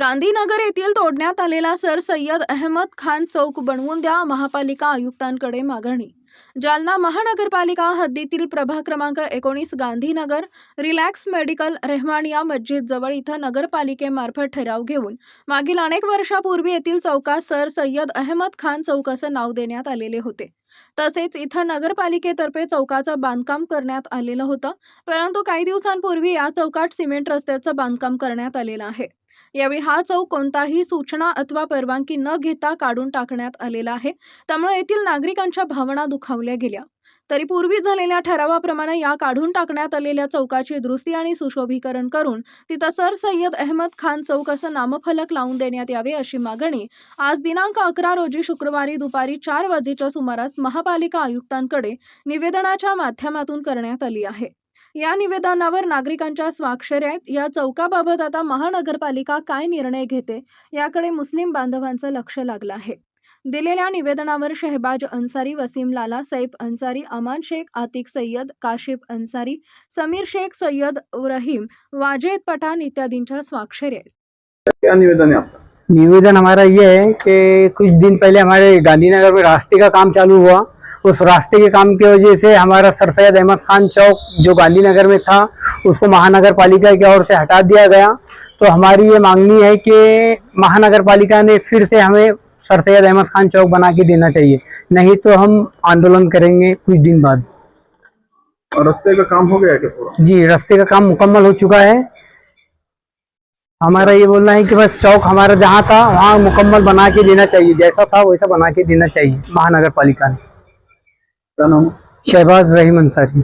गांधीनगर येथील तोडण्यात आलेला सर सय्यद अहमद खान चौक बनवून द्या महापालिका आयुक्तांकडे मागणी. जालना महानगरपालिका हद्दीतील प्रभाग क्रमांक एकोणीस गांधीनगर रिलॅक्स मेडिकल रेहमानिया मस्जिद जवळ इथं नगरपालिकेमार्फत ठराव घेऊन मागील अनेक वर्षापूर्वी येथील चौकास सर सय्यद अहमद खान चौक असं नाव देण्यात आलेले होते. तसेच इथं नगरपालिकेतर्फे चौकाचं बांधकाम करण्यात आलेलं होतं परंतु काही दिवसांपूर्वी या चौकात सिमेंट रस्त्याचं बांधकाम करण्यात आलेलं आहे. यावेळी हा चौक कोणताही सूचना अथवा परवानगी न घेता काढून टाकण्यात आलेला आहे. त्यामुळे येथील नागरिकांच्या भावना दुखावल्या गेल्या. तरी पूर्वी झालेल्या ठरावाप्रमाणे या काढून टाकण्यात आलेल्या चौकाची दुरुस्ती आणि सुशोभीकरण करून तिथं सर सय्यद अहमद खान चौक असं नामफलक लावून देण्यात यावे अशी मागणी आज दिनांक अकरा रोजी शुक्रवारी दुपारी चार वाजेच्या सुमारास महापालिका आयुक्तांकडे निवेदनाच्या माध्यमातून करण्यात आली आहे. या निवेदनावर नागरिकांच्या स्वाक्षऱ्या आहेत या चौकाबाबत आता महानगरपालिका काय निर्णय घेते याकडे मुस्लिम बांधवांचं लक्ष लागलं आहे. दिलेल्या निवेदनावर शहबाज अन्सारी वसीम लाला सैफ अन्सारी अमान शेख आतिक सय्यद काशिफ अन्सारी समीर शेख सय्यद रहीम वाजेद पठाण इत्यादींच्या स्वाक्षऱ्या आहेत. क्या निवेदन है आपका? निवेदन हमारा ये है कि कुछ दिन पहले हमारे गांधीनगर में रास्ते का काम चालू हुआ। उस रास्ते के काम की वजह से हमारा सर सैद अहमद खान चौक जो गांधीनगर में था उसको महानगर पालिका की ओर से हटा दिया गया। तो हमारी ये मांगनी है कि महानगर पालिका ने फिर से हमें सर सैद अहमद खान चौक बना के देना चाहिए। नहीं तो हम आंदोलन करेंगे कुछ दिन बाद। और रास्ते का काम हो गया क्या जी रास्ते का काम मुकम्मल हो चुका है। हमारा ये बोलना है कि बस चौक हमारा जहाँ था वहाँ मुकम्मल बना के देना चाहिए। जैसा था वैसा बना के देना चाहिए महानगर पालिका ने। नाम शहबाज रहीम अंसारी